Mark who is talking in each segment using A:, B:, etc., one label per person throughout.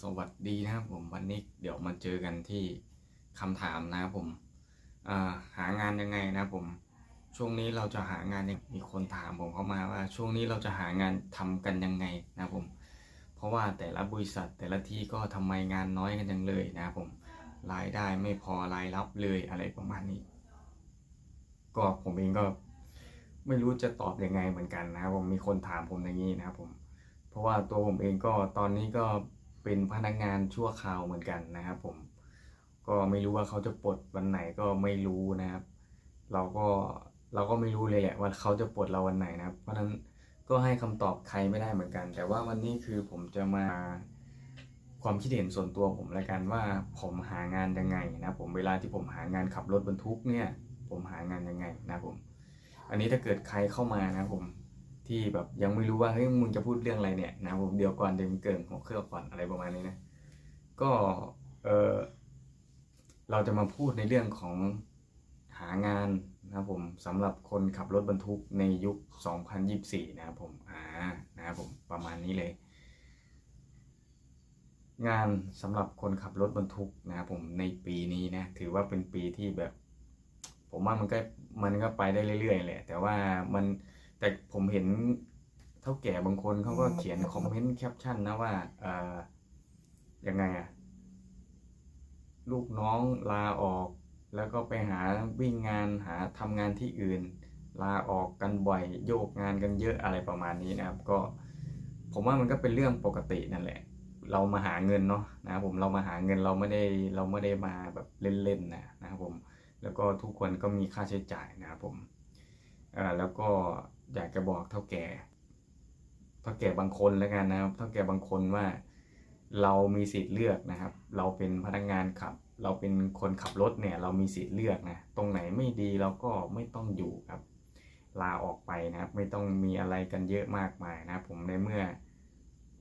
A: สวัสดีนะครับผมวันนี้เดี๋ยวมาเจอกันที่คำถามนะครับผมาหางานยังไงนะครับผม ช่วงนี้เราจะหางานมีคนถามผมเข้ามาว่า ช่วงนี้เราจะหางานทำกันยังไงนะครับผม เพราะว่าแต่ละบริษัทแต่ละที่ก็ทำไมงานน้อยกันจังเลยนะครับผมรายได้ไม่พอรายรับเลยอะไรประมาณนี้ ก็ผมเองก็ไม่รู้จะตอบยังไงเหมือนกันนะครับผมมีคนถามผมอย่างนี้นะครับผม เพราะว่าตัวผมเองก็ตอนนี้ก็ เป็นพนักงานชั่วคราวเหมือนกันนะครับ ผม ก็ไม่รู้ว่าเขาจะปลดวันไหนก็ไม่รู้นะครับ เราก็เราก็ไม่รู้เลยแหละว่าเขาจะปลดเราวันไหนนะครับ เพราะฉะนั้นก็ให้คำตอบใครไม่ได้เหมือนกัน แต่ว่าวันนี้คือผมจะมาความคิดเห็นส่วนตัวผมล้วกันว่าผมหางานยังไงนะผมเวลาที่ผมหางานขับรถบรรทุกเนี่ย ผมหางานยังไงนะผม อันนี้ถ้าเกิดใครเข้ามานะผม ที่แบบยังไม่รู้ว่าเฮ้ยมึงจะพูดเรื่องอะไรเนี่ยนะผมเดี๋ยวก่อนเดี๋ยวมึงเกินหัวเครื่องก่อนอะไรประมาณนี้นะก็เออเราจะมาพูดในเรื่องของหางานนะครับผมสำหรับคนขับรถบรรทุกในยุค 2024 นะครับผมอ่านะครับผมประมาณนี้เลย งานสำหรับคนขับรถบรรทุกนะครับผมในปีนี้นะถือว่าเป็นปีที่แบบ ผมว่ามันก็มันก็ไปได้เรื่อยๆแหละแต่ว่ามัน แต่ผมเห็นเท่าแก่บางคนเขาก็เขียนคอมเมนต์แคปชั่นนะว่าเอ่อยังไงอะลูกน้องลาออก แล้วก็ไปหาวิ่งงานหาทำงานที่อื่น ลาออกกันบ่อยโยกงานกันเยอะอะไรประมาณนี้นะครับ ก็ ผมว่ามันก็เป็นเรื่องปกตินั่นแหละ เรามาหาเงินเนาะนะครับผมเรามาหาเงินเราไม่ได้เราไม่ได้มาแบบเล่นๆนะนะครับผมแล้วก็ทุกคนก็มีค่าใช้จ่ายนะครับผมเอ่อแล้วก็ อยากจะบอกเท่าแก่เท่าแก่บางคนแล้วกันนะครับเท่าแก่บางคนว่า เรามีสิทธิ์เลือกนะครับ เราเป็นพนักงานขับ เราเป็นคนขับรถเนี่ย เรามีสิทธิ์เลือกนะตรงไหนไม่ดีเราก็ไม่ต้องอยู่ครับ ลาออกไปนะครับ ไม่ต้องมีอะไรกันเยอะมากมายนะผมในเมื่อ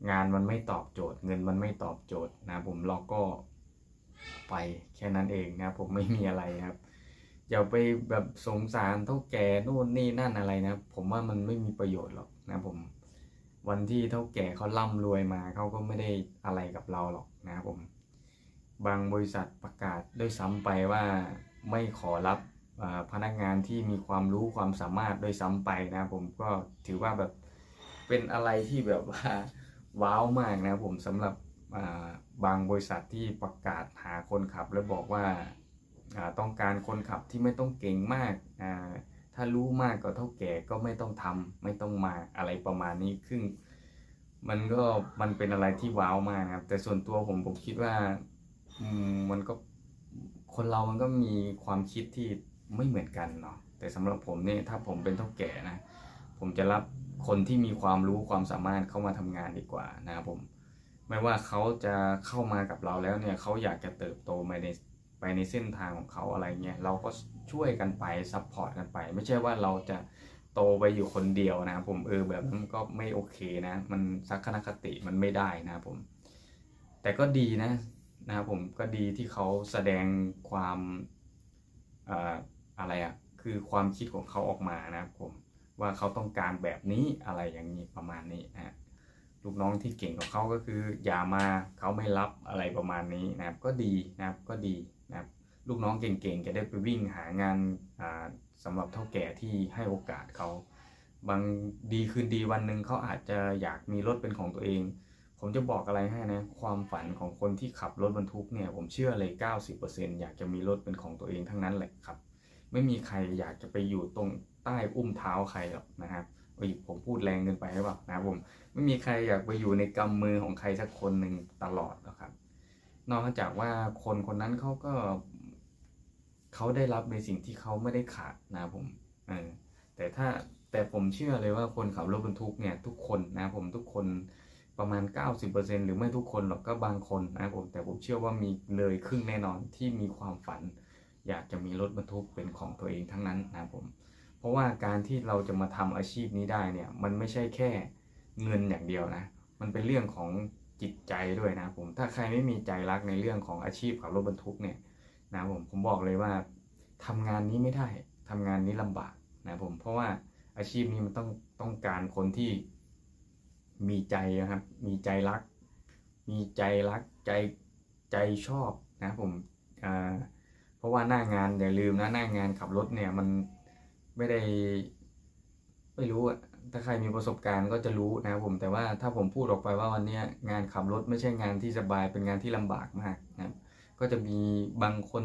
A: งานมันไม่ตอบโจทย์ เงินมันไม่ตอบโจทย์นะผมเราก็ไปแค่นั้นเองนะผมไม่มีอะไรครับ อย่าไปแบบสงสารเท่าแก่นู่นนี่นั่นอะไรนะ ผมว่ามันไม่มีประโยชน์หรอกนะผม วันที่เท่าแก่เขาร่ำรวยมาเขาก็ไม่ได้อะไรกับเราหรอกนะครับผม บางบริษัทประกาศด้วยซ้ำไปว่าไม่ขอรับพนักงานที่มีความรู้ความสามารถด้วยซ้ำไปนะผมก็ถือว่าแบบเป็นอะไรที่แบบว่าว้าวมากนะผมสำหรับบางบริษัทที่ประกาศหาคนขับแล้วบอกว่า ต้องการคนขับที่ไม่ต้องเก่งมาก ถ้ารู้มากก็เท่าแก่ก็ไม่ต้องทำไม่ต้องมาอะไรประมาณนี้ครึ่งมันก็มันเป็นอะไรที่ว้าวมากครับ แต่ส่วนตัวผมผมคิดว่ามันก็คนเรามันก็มีความคิดที่ไม่เหมือนกันเนาะแต่สำหรับผมเนี่ยถ้าผมเป็นเท่าแก่นะผมจะรับคนที่มีความรู้ความสามารถเข้ามาทำงานดีกว่านะครับผม ไม่ว่าเขาจะเข้ามากับเราแล้วเนี่ยเขาอยากจะเติบโตไปใน ไปในเส้นทางของเขาอะไรเงี้ยเราก็ช่วยกันไปซัพพอร์ตกันไป ไม่ใช่ว่าเราจะโตไปอยู่คนเดียวนะครับผมเออแบบนั้นก็ไม่โอเคนะ มันสักคณคติมันไม่ได้นะครับผม แต่ก็ดีนะนะครับผมก็ดีที่เขาแสดงความเอ่อะไรอะคือความคิดของเขาออกมานะครับผมว่าเขาต้องการแบบนี้อะไรอย่างนี้ประมาณนี้นะฮะลูกน้องที่เก่งของเขาก็คือ อย่ามาเขาไม่รับอะไรประมาณนี้นะครับ ก็ดีนะครับก็ดี ลูกน้องเก่งๆจะได้ไปวิ่งหางานอ่าสำหรับเท่าแก่ที่ให้โอกาสเขา บางดีคืนดีวันหนึ่งเขาอาจจะอยากมีรถเป็นของตัวเอง ผมจะบอกอะไรให้นะ ความฝันของคนที่ขับรถบรรทุกเนี่ย ผมเชื่อเลย 90%อยากจะมีรถเป็นของตัวเองทั้งนั้นแหละครับ ไม่มีใครอยากจะไปอยู่ตรงใต้อุ้มเท้าใครหรอกนะครับเอ้ยผมพูดแรงเกินไปหรือเปล่านะผมไม่มีใครอยากไปอยู่ในกำมือของใครสักคนหนึ่งตลอดหรอกครับ นอกจากว่าคนคนนั้นเขาก็ เขาได้รับในสิ่งที่เขาไม่ได้ขาดนะผมเออแต่ถ้าแต่ผมเชื่อเลยว่าคนขับรถบรรทุกเนี่ยทุกคนนะผมทุกคนประมาณ 90%หรือไม่ทุกคนหรอกก็บางคนนะผมแต่ผมเชื่อว่ามีเลยครึ่งแน่นอนที่มีความฝัน อยากจะมีรถบรรทุกเป็นของตัวเองทั้งนั้นนะผม เพราะว่าการที่เราจะมาทำอาชีพนี้ได้เนี่ยมันไม่ใช่แค่เงินอย่างเดียวนะ มันเป็นเรื่องของจิตใจด้วยนะผมถ้าใครไม่มีใจรักในเรื่องของอาชีพขับรถบรรทุกเนี่ย นะผมผมบอกเลยว่าทำงานนี้ไม่ได้ทำงานนี้ลำบากนะผมเพราะว่าอาชีพนี้มันต้องต้องการคนที่มีใจนะครับ มีใจรัก มีใจรักใจใจชอบนะผมอ่าเพราะว่าหน้างานอย่าลืมนะหน้างานขับรถเนี่ยมันไม่ได้ไม่รู้อะถ้าใครมีประสบการณ์ก็จะรู้นะครับผมแต่ว่าถ้าผมพูดออกไปว่าวันนี้งานขับรถไม่ใช่งานที่สบายเป็นงานที่ลำบากมากนะครับ ก็จะมีบางคน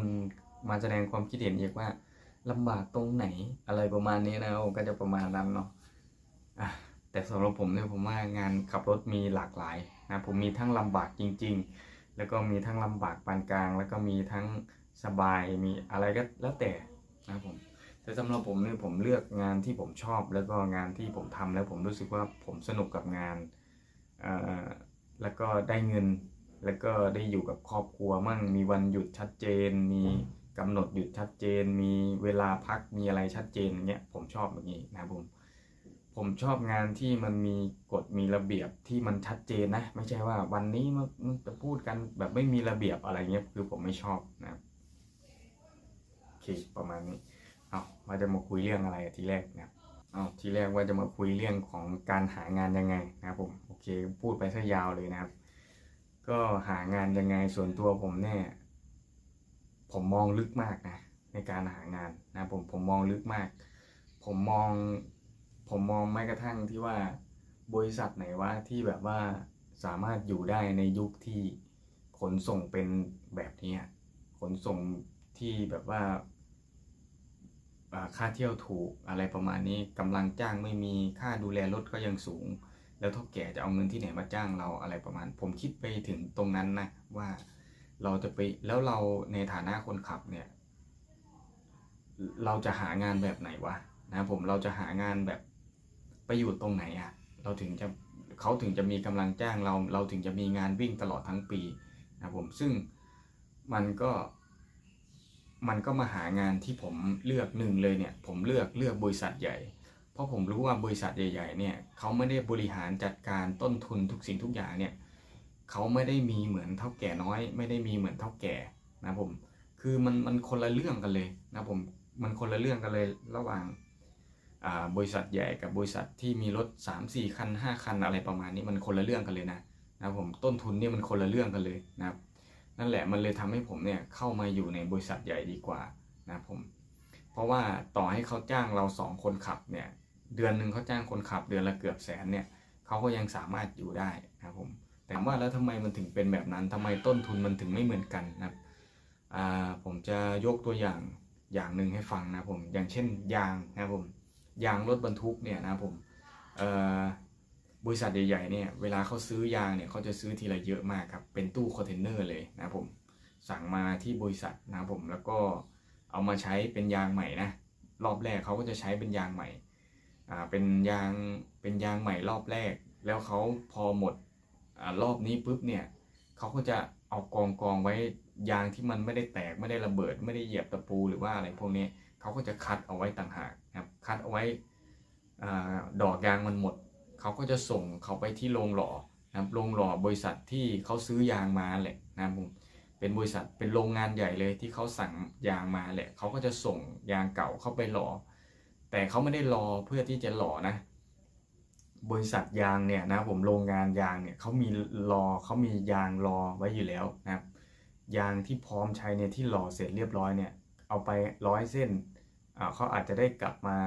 A: มาแสดงความคิดเห็นอีกว่าลำบากตรงไหนอะไรประมาณนี้นะครับก็จะประมาณนั้นเนาะะแต่สำหรับผมเนี่ยผมว่างานขับรถมีหลากหลายนะผมมีทั้งลำบากจริง ๆ แล้วก็มีทั้งลำบากปานกลาง แล้วก็มีทั้งสบายมีอะไรก็แล้วแต่นะครับผมแต่สำหรับผมเนี่ยผมเลือกงานที่ผมชอบ แล้วก็งานที่ผมทำแล้วผมรู้สึกว่าผมสนุกกับงานแล้วก็ได้เงิน แล้วก็ได้อยู่กับครอบครัวมั่งมีวันหยุดชัดเจน มีกำหนดหยุดชัดเจน มีเวลาพักมีอะไรชัดเจนอย่างเงี้ยผมชอบแบบนี้นะผมผมชอบงานที่มันมีกฎมีระเบียบที่มันชัดเจนนะ ไม่ใช่ว่าวันนี้มันจะพูดกันแบบไม่มีระเบียบอะไรเงี้ยคือผมไม่ชอบนะโอเคประมาณนี้เอาว่าจะมาคุยเรื่องอะไรทีแรกนะเอาทีแรกว่าจะมาคุยเรื่องของการหางานยังไงนะครับผมโอเค พูดไปซะยาวเลยนะครับ ก็หางานยังไงส่วนตัวผมเนี่ย ผมมองลึกมากนะในการหางานนะผมผมมองลึกมาก ผมมอง ผมมองแม้กระทั่งที่ว่าบริษัทไหนว่าที่แบบว่าสามารถอยู่ได้ในยุคที่ขนส่งเป็นแบบนี้ขนส่งที่แบบว่าค่าเที่ยวถูกอะไรประมาณนี้กำลังจ้างไม่มีค่าดูแลรถก็ยังสูง แล้วเท่าแก่จะเอาเงินที่ไหนมาจ้างเราอะไรประมาณ ผมคิดไปถึงตรงนั้นนะว่าเราจะไปแล้วเราในฐานะคนขับเนี่ย เราจะหางานแบบไหนวะนะผมเราจะหางานแบบไปอยู่ตรงไหนอะเราถึงจะเขาถึงจะมีกำลังจ้างเรา เราถึงจะมีงานวิ่งตลอดทั้งปีนะผมซึ่งมันก็มันก็มาหางานที่ผมเลือกหนึ่งเลยเนี่ย ผมเลือกเลือกบริษัทใหญ่ เพราะผมรู้ว่าบริษัทใหญ่ๆเนี่ยเขาไม่ได้บริหารจัดการต้นทุนทุกสิ่งทุกอย่างเนี่ยเขาไม่ได้มีเหมือนเท่าแก่น้อย ไม่ได้มีเหมือนเท่าแก่นะผมคือมันมันคนละเรื่องกันเลยนะผมมันคนละเรื่องกันเลยระหว่างบริษัทใหญ่กับบริษัทที่มีรถ 3 4 คัน 5 คันอะไรประมาณนี้มันคนละเรื่องกันเลยนะนะผมต้นทุนเนี่ยมันคนละเรื่องกันเลยนะครับนั่นแหละมันเลยทำให้ผมเนี่ยเข้ามาอยู่ในบริษัทใหญ่ดีกว่านะผม เพราะว่าต่อให้เขาจ้างเราสองคนขับเนี่ยเดือนหนึ่งเขาจ้างคนขับเดือนละเกือบแสนเนี่ยเขาก็ยังสามารถอยู่ได้นะครับผมแต่ว่าแล้วทำไมมันถึงเป็นแบบนั้นทำไมต้นทุนมันถึงไม่เหมือนกันนะครับผมจะยกตัวอย่างอย่างหนึ่งให้ฟังนะผมอย่างเช่นยางนะครับผมยางรถบรรทุกเนี่ยนะครับผมบริษัทใหญ่ๆเนี่ยเวลาเขาซื้อยางเนี่ยเขาจะซื้อทีละเยอะมากครับเป็นตู้คอนเทนเนอร์เลยนะครับผมสั่งมาที่บริษัทนะครับผมแล้วก็ เอามาใช้เป็นยางใหม่นะรอบแรกเขาก็จะใช้เป็นยางใหม่อ่าเป็นยางเป็นยางใหม่รอบแรก แล้วเขาพอหมดอ่ารอบนี้ปุ๊บเนี่ยเขาก็จะเอากองกองไว้ยางที่มันไม่ได้แตกไม่ได้ระเบิด ไม่ได้เหยียบตะปูหรือว่าอะไรพวกนี้เขาก็จะคัดเอาไว้ต่างหากนะครับคัดเอาไว้อาดอกยางมันหมดเขาก็จะส่งเขาไปที่โรงหล่อนะครับโรงหล่อบริษัทที่เขาซื้อยางมาแหละนะครับผม เป็นบริษัทเป็นโรงงานใหญ่เลยที่เขาสั่งยางมาแหละเขาก็จะส่งยางเก่าเข้าไปหล่อแต่เขาไม่ได้รอเพื่อที่จะหล่อนะ บริษัทยางเนี่ยนะผมโรงงานยางเนี่ยเขามีรอเขามียางรอไว้อยู่แล้วนะครับยางที่พร้อมใช้เนี่ยที่หล่อเสร็จเรียบร้อยเนี่ยเอาไปร้อยเส้นเขาอาจจะได้กลับมา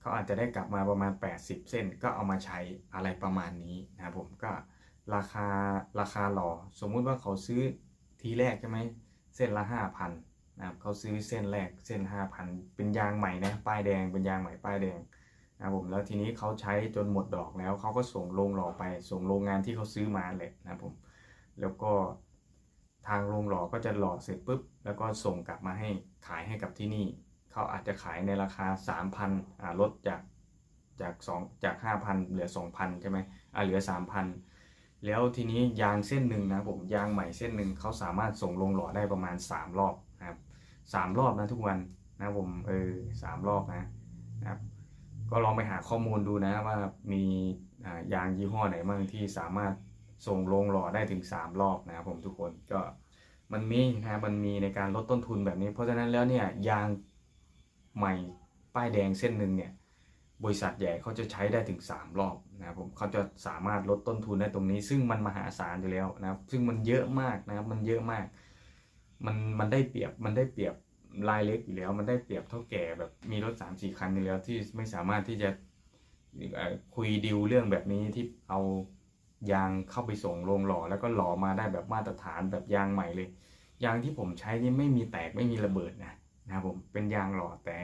A: เขาอาจจะได้กลับมาประมาณ 80 เส้น ก็เอามาใช้อะไรประมาณนี้นะครับผมก็ราคาราคาหล่อสมมุติว่าเขาซื้อ ทีแรกใช่ไหมเส้นละห้าพันนะครับเขาซื้อเส้นแรกเส้นห้าพันเป็นยางใหม่นะป้ายแดงเป็นยางใหม่ป้ายแดงนะครับผมแล้วทีนี้เขาใช้จนหมดดอกแล้วเขาก็ส่งโรงหล่อไปส่งโรงงานที่เขาซื้อมาเลยนะผมแล้วก็ทางโรงหล่อก็จะหล่อเสร็จปุ๊บแล้วก็ส่งกลับมาให้ขายให้กับที่นี่เขาอาจจะขายในราคา 3,000อ่าลดจากจากสองจาก 5,000 เหลือ 2,000 ใช่ไหมอ่าเหลือ 3,000 แล้วทีนี้ยางเส้นหนึ่งนะผมยางใหม่เส้นหนึ่งเขาสามารถส่งลงหล่อได้ประมาณ 3 รอบนะครับสามรอบนะทุกวันนะผมเออสามรอบนะนะครับ ก็ลองไปหาข้อมูลดูนะว่ามียางยี่ห้อไหนบ้างที่สามารถส่งลงหล่อได้ถึง 3 รอบนะครับผมทุกคนก็มันมีนะมันมีในการลดต้นทุนแบบนี้ เพราะฉะนั้นแล้วเนี่ยยางใหม่ป้ายแดงเส้นหนึ่งเนี่ยบริษัทใหญ่เขาจะใช้ได้ถึง 3 รอบ นะครับผมเขาจะสามารถลดต้นทุนได้ตรงนี้ ซึ่งมันมหาศาลอยู่แล้วนะครับ ซึ่งมันเยอะมากนะครับมันเยอะมาก มันมันได้เปรียบมันได้เปรียบรายเล็กอยู่แล้ว มันได้เปรียบเท่าแก่แบบมีรถ3 4คันอยู่แล้วที่ไม่สามารถที่จะคุยดีลเรื่องแบบนี้ที่เอายางเข้าไปส่งโรงหล่อแล้วก็หล่อมาได้แบบมาตรฐานแบบยางใหม่เลย ยางที่ผมใช้นี่ไม่มีแตกไม่มีระเบิดนะนะครับผมเป็นยางหล่อแต่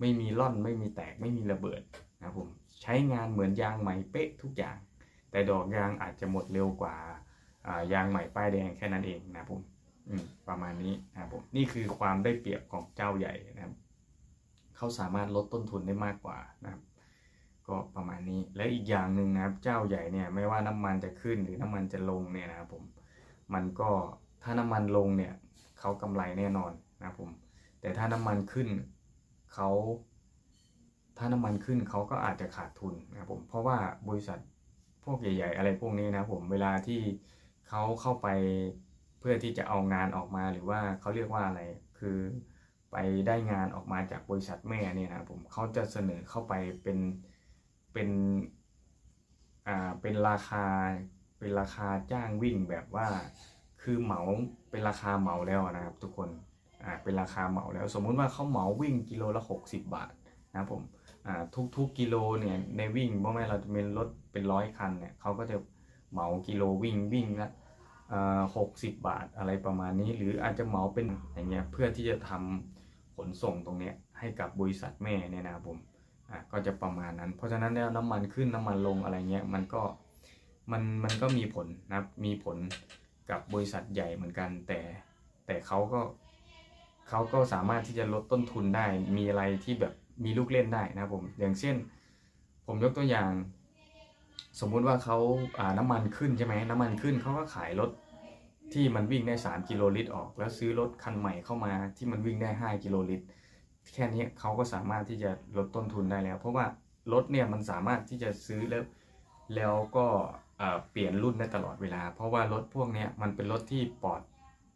A: ไม่มีร่อนไม่มีแตกไม่มีระเบิดนะครับผม ใช้งานเหมือนยางใหม่เป๊ะทุกอย่าง แต่ดอกยางอาจจะหมดเร็วกว่ายางใหม่ป้ายแดงแค่นั้นเองนะครับผมมประมาณนี้นะครับผมนี่คือความได้เปรียบของเจ้าใหญ่นะครับเขาสามารถลดต้นทุนได้มากกว่านะครับก็ประมาณนี้และอีกอย่างหนึ่งนะครับเจ้าใหญ่เนี่ยไม่ว่าน้ำมันจะขึ้นหรือน้ำมันจะลงเนี่ยนะครับผมมันก็ถ้าน้ำมันลงเนี่ยเขากำไรแน่นอนนะครับผมแต่ถ้าน้ำมันขึ้นเขา ถ้าน้ำมันขึ้นเขาก็อาจจะขาดทุนนะครับผมเพราะว่าบริษัทพวกใหญ่ ๆ อะไรพวกนี้นะผมเวลาที่เขาเข้าไปเพื่อที่จะเอางานออกมาหรือว่าเขาเรียกว่าอะไรคือไปได้งานออกมาจากบริษัทแม่เนี่ยนะผมเขาจะเสนอเข้าไปเป็นเป็นอ่าเป็นราคาเป็นราคาจ้างวิ่งแบบว่าคือเหมาเป็นราคาเหมาแล้วนะครับทุกคนอ่าเป็นราคาเหมาแล้ว สมมุติว่าเขาเหมาวิ่งกิโลละ 60 บาทนะผม ทุกๆกิโลเนี่ยในวิ่งเพราะไม่เราจะเป็นรถเป็นร้อยคันเนี่ยเขาก็จะเหมากิโลวิ่งวิ่งละหกสิบบาทอะไรประมาณนี้ หรืออาจจะเหมาเป็นอย่างเงี้ยเพื่อที่จะทำขนส่งตรงเนี้ยให้กับบริษัทแม่เนี่ยนะผมอะก็จะประมาณนั้น เพราะฉะนั้นแล้วน้ำมันขึ้นน้ำมันลงอะไรเงี้ยมันก็มันมันก็มีผลนะมีผลกับบริษัทใหญ่เหมือนกัน แต่แต่เขาก็เขาก็สามารถที่จะลดต้นทุนได้มีอะไรที่แบบ มีลูกเล่นได้นะผมอย่างเช่น ผมยกตัวอย่าง สมมุติว่าเขาอ่าน้ำมันขึ้นใช่ไหมน้ำมันขึ้นเขาก็ขายรถที่มันวิ่งได้ 3 กิโลลิตรออก แล้วซื้อรถคันใหม่เข้ามาที่มันวิ่งได้ 5 กิโลลิตร แค่นี้เขาก็สามารถที่จะลดต้นทุนได้แล้ว เพราะว่ารถเนี่ยมันสามารถที่จะซื้อแล้วแล้วก็เปลี่ยนรุ่นได้ตลอดเวลา เพราะว่ารถพวกเนี้ยมันเป็นรถที่ปลอด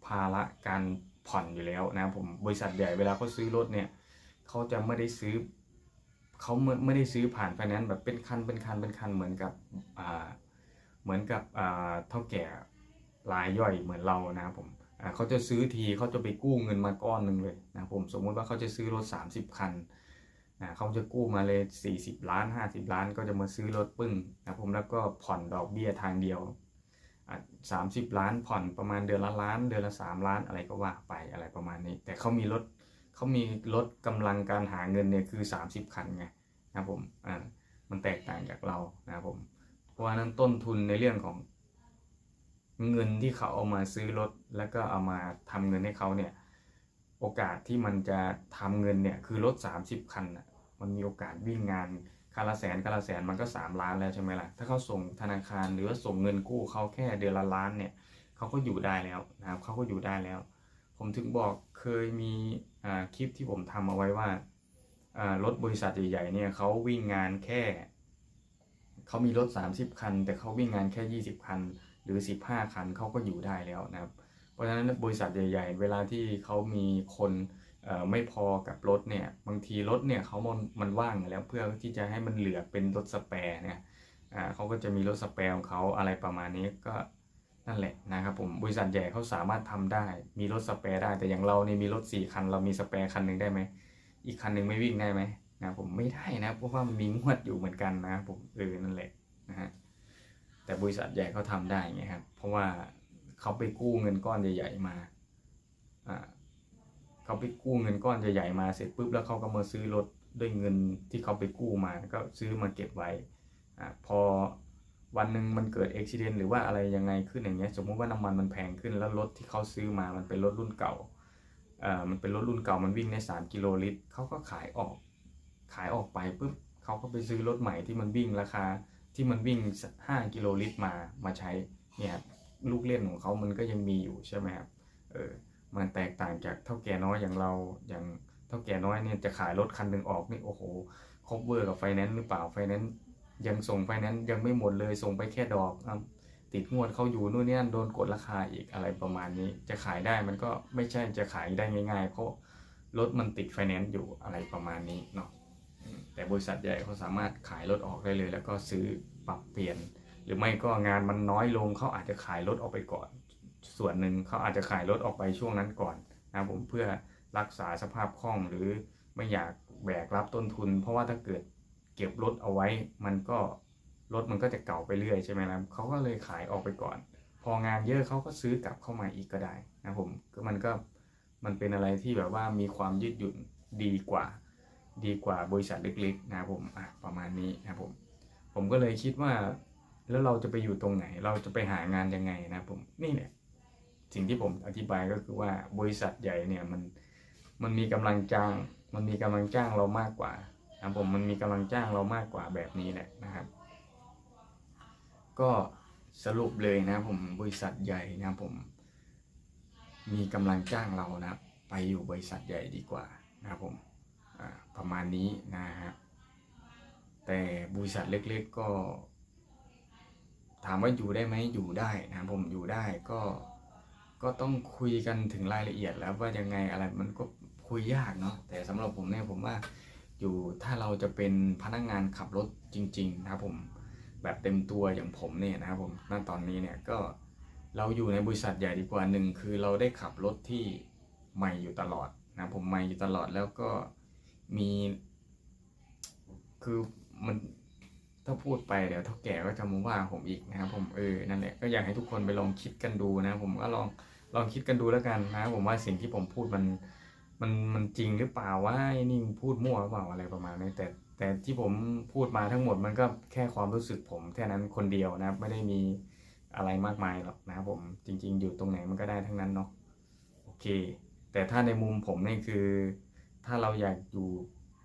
A: ภาระการผ่อนอยู่แล้วนะผมบริษัทใหญ่เวลาเขาซื้อรถเนี่ย เขาจะไม่ได้ซื้อเขาไม่ไม่ได้ซื้อผ่านไฟแนนซ์แบบเป็นคันเป็นคันเป็นคันเหมือนกับอ่าเหมือนกับอ่าเท่าแก่รายย่อยเหมือนเรานะครับผมอ่าเขาจะซื้อทีเขาจะไปกู้เงินมาก้อนหนึ่งเลยนะผมสมมุติว่าเขาจะซื้อรถ 30 คันนะเขาจะกู้มาเลย 40 ล้าน 50 ล้าน ก็จะมาซื้อรถปึ้งนะผมแล้วก็ผ่อนดอกเบี้ยทางเดียวอะสามสิบล้านผ่อนประมาณเดือนละล้าน เดือนละ3ล้านอะไรก็ว่าไปอะไรประมาณนี้ แต่เขามีรถ เขามีรถกำลังการหาเงินเนี่ยคือ 30 คันไงนะครับผมอ่ามันแตกต่างจากเรานะครับผม เพราะว่านั้นต้นทุนในเรื่องของเงินที่เขาเอามาซื้อรถแล้วก็เอามาทำเงินให้เขาเนี่ยโอกาสที่มันจะทำเงินเนี่ยคือรถ 30 คันน่ะมันมีโอกาสวิ่งงานคันละแสนคันละแสนมันก็ 3 ล้านแล้วใช่ไหมล่ะ ถ้าเขาส่งธนาคารหรือว่าส่งเงินกู้เขาแค่เดือนละล้านเนี่ยเขาก็อยู่ได้แล้วนะครับเขาก็อยู่ได้แล้ว ผมถึงบอก เคยมีคลิปที่ผมทำเอาไว้ว่ารถบริษัทใหญ่ๆเนี่ยเขาวิ่งงานแค่เขามีรถ 30 คัน แต่เขาวิ่งงานแค่ 20 คัน หรือ 15 คันเขาก็อยู่ได้แล้วนะครับ เพราะฉะนั้นบริษัทใหญ่ ๆ เวลาที่เขามีคนไม่พอกับรถเนี่ยบางทีรถเนี่ยเขามันมันว่างแล้วเพื่อที่จะให้มันเหลือเป็นรถสแปร์เนี่ยเขาก็จะมีรถสแปร์ของเขาอะไรประมาณนี้ก็ นั่นแหละนะครับผมบริษัทใหญ่เขาสามารถทำได้ มีรถสแปร์ได้แต่อย่างเราเนี่ยมีรถ4คัน เรามีสแปร์คันหนึ่งได้ไหมอีกคันหนึ่งไม่วิ่งได้ไหมนะผมไม่ได้นะเพราะว่ามันมีงวดอยู่เหมือนกันนะผมเออนั่นแหละนะฮะแต่บริษัทใหญ่เขาทำได้ไงครับเพราะว่าเขาไปกู้เงินก้อนใหญ่ๆมาอ่าเขาไปกู้เงินก้อนใหญ่ๆมาเสร็จปุ๊บแล้วเขาก็มาซื้อรถด้วยเงินที่เขาไปกู้มาก็ซื้อมาเก็บไว้อ่าพอ วันหนึ่งมันเกิดอุบิเหตุหรือว่าอะไรยังไงขึ้นอย่างเงี้ยสมมุติว่าน้ำมันมันแพงขึ้นแล้วรถที่เขาซื้อมามันเป็นรถรุ่นเก่าอ่ามันเป็นรถรุ่นเก่ามันวิ่งได้3กิโลลิตรเขาก็ขายออก ขายออกไปปุ๊บเขาก็ไปซื้อรถใหม่ที่มันวิ่งราคาที่มันวิ่ง 5กิโลลิตรมามาใช้เนี่ยลูกเล่นของเขามันก็ยังมีอยู่ใช่ไหมครับเออมันแตกต่างจากเท่าแก่น้อยอย่างเราอย่างเท่าแก่น้อยเนี่ยจะขายรถคันหนึ่งออกนี่โอ้โหครบเวอร์กับไฟแนนซ์หรือเปล่าไฟแนนซ์ ยังส่งไฟแนนซ์ยังไม่หมดเลยส่งไปแค่ดอกครับติดงวดเขาอยู่นู่นนี่นั่นโดนกดราคาอีกอะไรประมาณนี้ จะขายได้มันก็ไม่ใช่จะขายได้ง่าย ๆ เพราะรถมันติดไฟแนนซ์อยู่อะไรประมาณนี้เนาะแต่บริษัทใหญ่เขาสามารถขายรถออกได้เลย แล้วก็ซื้อปรับเปลี่ยน หรือไม่ก็งานมันน้อยลงเขาอาจจะขายรถออกไปก่อน ส่วนหนึ่งเขาอาจจะขายรถออกไปช่วงนั้นก่อนนะผมเพื่อรักษาสภาพคล่องหรือไม่อยากแบกรับต้นทุน เพราะว่าถ้าเกิด เก็บรถเอาไว้ มันก็รถมันก็จะเก่าไปเรื่อยใช่ไหมครับเขาก็เลยขายออกไปก่อน พองานเยอะเขาก็ซื้อกลับเข้ามาอีกก็ได้นะผมก็มันก็มันเป็นอะไรที่แบบว่ามีความยืดหยุ่นดีกว่า ดีกว่าบริษัทเล็กๆนะผมอะประมาณนี้นะผมผมก็เลยคิดว่า แล้วเราจะไปอยู่ตรงไหน เราจะไปหางานยังไงนะผมนี่เนี่ยสิ่งที่ผมอธิบายก็คือว่าบริษัทใหญ่เนี่ยมันมันมีกำลังจ้าง มันมีกำลังจ้างเรามากกว่า นะครับผมมันมีกำลังจ้างเรามากกว่าแบบนี้แหละนะครับ ก็สรุปเลยนะผมบริษัทใหญ่นะผม มีกำลังจ้างเรานะครับไปอยู่บริษัทใหญ่ดีกว่านะครับผมประมาณนี้นะฮะแต่บริษัทเล็กๆก็ ถามว่าอยู่ได้ไหมอยู่ได้นะครับผมอยู่ได้ก็ก็ต้องคุยกันถึงรายละเอียดแล้วว่ายังไงอะไรมันก็คุยยากเนาะแต่สำหรับผมเนี่ยผมว่า อยู่ถ้าเราจะเป็นพนักงานขับรถจริง ๆ นะครับผมแบบเต็มตัวอย่างผมเนี่ยนะครับผมณตอนนี้เนี่ยก็เราอยู่ในบริษัทใหญ่ดีกว่าหนึ่งคือเราได้ขับรถที่ใหม่อยู่ตลอดนะผมใหม่อยู่ตลอดแล้วก็มี คือมันถ้าพูดไปเดี๋ยวเท่าแก่ก็จะมาว่าผมอีกนะครับผมเออนั่นแหละก็อยากให้ทุกคนไปลองคิดกันดูนะ ผมก็ลองลองคิดกันดูแล้วกันนะผมว่าสิ่งที่ผมพูดมัน มันมันจริงหรือเปล่าว่าไอ้นี่พูดมั่วหรือเปล่าอะไรประมาณนี้แต่แต่ที่ผมพูดมาทั้งหมดมันก็แค่ความรู้สึกผมแค่นั้นคนเดียวนะไม่ได้มีอะไรมากมายหรอกนะผมจริง ๆ อยู่ตรงไหนมันก็ได้ทั้งนั้นเนาะโอเค แต่ถ้าในมุมผมนี่คือ ถ้าเราอยากอยู่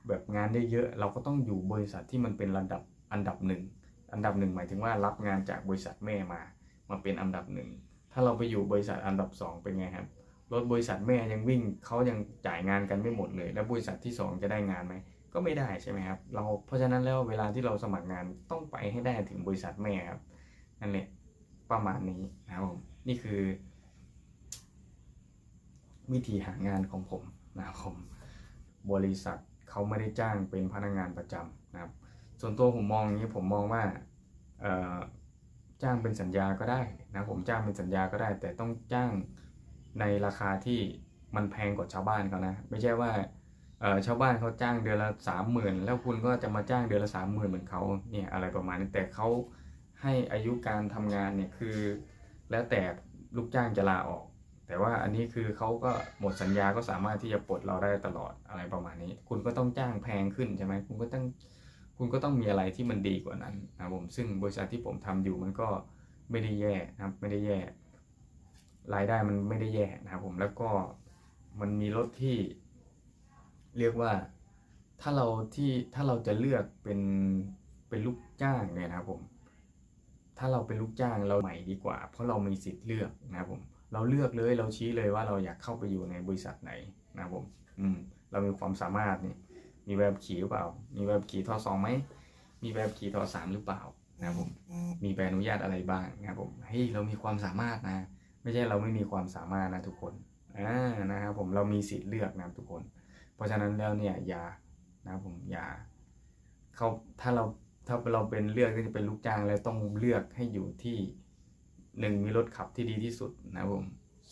A: แบบงานได้เยอะ เราก็ต้องอยู่บริษัทที่มันเป็นระดับอันดับหนึ่งอันดับหนึ่งหมายถึงว่ารับงานจากบริษัทแม่มามาเป็นอันดับหนึ่งถ้าเราไปอยู่บริษัทอันดับสองเป็นไงครับ รถบริษัทแม่ยังวิ่งเขายังจ่ายงานกันไม่หมดเลย แล้วบริษัทที่สองจะได้งานไหมก็ไม่ได้ใช่ไหมครับเราเพราะฉะนั้นแล้วเวลาที่เราสมัครงานต้องไปให้ได้ถึงบริษัทแม่ครับนั่นแหละประมาณนี้นะครับผมนี่คือ วิธีหางานของผมนะครับผมบริษัทเขาไม่ได้จ้างเป็นพนักงานประจำนะครับ ส่วนตัวผมมองอย่างนี้ผมมองว่าจ้างเป็นสัญญาก็ได้นะผมจ้างเป็นสัญญาก็ได้ แต่ต้องจ้าง ในราคาที่มันแพงกว่าชาวบ้านเขานะ ไม่ใช่ว่าเออชาวบ้านเขาจ้างเดือนละสามหมื่นแล้วคุณก็จะมาจ้างเดือนละสามหมื่นเหมือนเขาเนี่ยอะไรประมาณนี้แต่เขาให้อายุการทำงานเนี่ยคือ แล้วแต่ลูกจ้างจะลาออก แต่ว่าอันนี้คือเขาก็หมดสัญญาก็สามารถที่จะปลดเราได้ตลอดอะไรประมาณนี้ คุณก็ต้องจ้างแพงขึ้นใช่ไหมคุณก็ต้องคุณก็ต้องมีอะไรที่มันดีกว่านั้นนะผมซึ่งบริษัทที่ผมทำอยู่มันก็ไม่ได้แย่นะครับไม่ได้แย่ รายได้มันไม่ได้แย่นะครับผมแล้วก็มันมีรถที่ เรียกว่าถ้าเราที่ถ้าเราจะเลือกเป็นเป็นลูกจ้างเนี่ยนะครับผมถ้าเราเป็นลูกจ้างเราใหม่ดีกว่า เพราะเรามีสิทธิ์เลือกนะครับผมเราเลือกเลยเราชี้เลยว่าเราอยากเข้าไปอยู่ในบริษัทไหนนะครับผมอืมเรามีความสามารถนี่มีแบบขี่หรือเปล่า มีแบบขี่ทอสองไหมมีแบบขี่ทอสามหรือเปล่านะครับผมมีใบอนุญาตอะไรบ้างนะครับผมเฮ้ยเรามีความสามารถนะ ไม่ใช่เราไม่มีความสามารถนะทุกคนอ่านะครับผมเรามีสิทธิ์เลือกนะทุกคน เพราะฉะนั้นแล้วเนี่ยอย่านะผมอย่าเขาถ้าเราถ้าเราเป็นเลือกที่จะเป็นลูกจ้างแล้วต้องเลือกให้อยู่ที่หนึ่งมีรถขับที่ดีที่สุดนะผม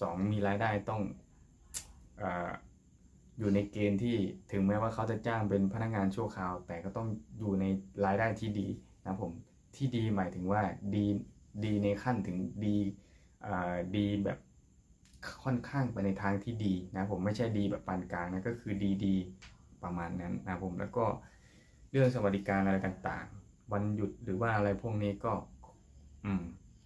A: สองมีรายได้ต้องออยู่ในเกณฑ์ที่ถึงแม้ว่าเขาจะจ้างเป็นพนักงานชั่วคราว แต่ก็ต้องอยู่ในรายได้ที่ดีนะผมที่ดีหมายถึงว่าดีดีในขั้นถึงดี ดีแบบค่อนข้างไปในทางที่ดีนะผมไม่ใช่ดีแบบปานกลางนะก็คือดีดีประมาณนั้นนะผมแล้วก็เรื่องสวัสดิการอะไรต่างๆ วันหยุดหรือว่าอะไรพวกนี้ก็อืม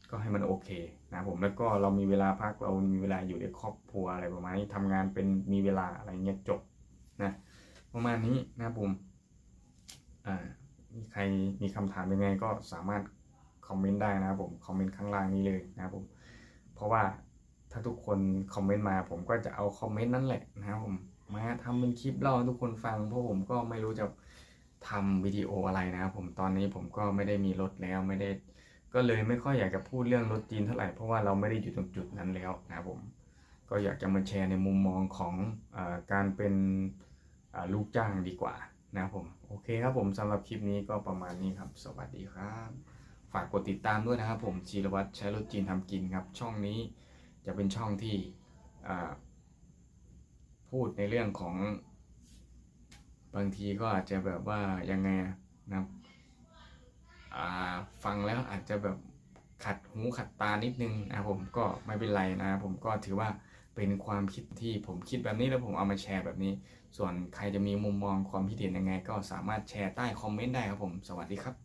A: ก็ให้มันโอเคนะผมแล้วก็เรามีเวลาพักเรามีเวลาอยู่ในครอบครัวอะไรประมาณนี้ทำงานเป็นมีเวลาอะไรเงี้ยจบนะประมาณนี้นะผมอ่ามีใครมีคำถามยังไงก็สามารถคอมเมนต์ได้นะครับผมคอมเมนต์ข้างล่างนี้เลยนะครับผม ราะว่าถ้าทุกคนคอมเมนต์มา ผมก็จะเอาคอมเมนต์นั่นแหละนะครับผมมาทำเป็นคลิปเล่าให้ทุกคนฟังเพราะผมก็ไม่รู้จะทำวิดีโออะไรนะครับผมตอนนี้ผมก็ไม่ได้มีรถแล้วไม่ได้ ก็เลยไม่ค่อยอยากจะพูดเรื่องรถจีนเท่าไหร่เพราะว่าเราไม่ได้อยู่ตรงจุดนั้นแล้วนะครับผมก็อยากจะมาแชร์ในมุมมองของอการเป็นลูกจ้างดีกว่านะครับผมโอเคครับผมสำหรับคลิปนี้ก็ประมาณนี้ครับ สวัสดีครับ ฝากกดติดตามด้วยนะครับ ผมจีรวัตรใช้รถจีนทำกินครับ ช่องนี้จะเป็นช่องที่พูดในเรื่องของ บางทีก็อาจจะแบบว่ายังไงนะครับฟังแล้วอาจจะแบบขัดหูขัดตานิดนึงนะผมก็ไม่เป็นไรนะผมก็ถือว่าเป็นความคิดที่ผมคิดแบบนี้แล้วผมเอามาแชร์แบบนี้ ส่วนใครจะมีมุมมองความคิดเห็นยังไง ก็สามารถแชร์ใต้คอมเมนต์ได้ครับผม สวัสดีครับ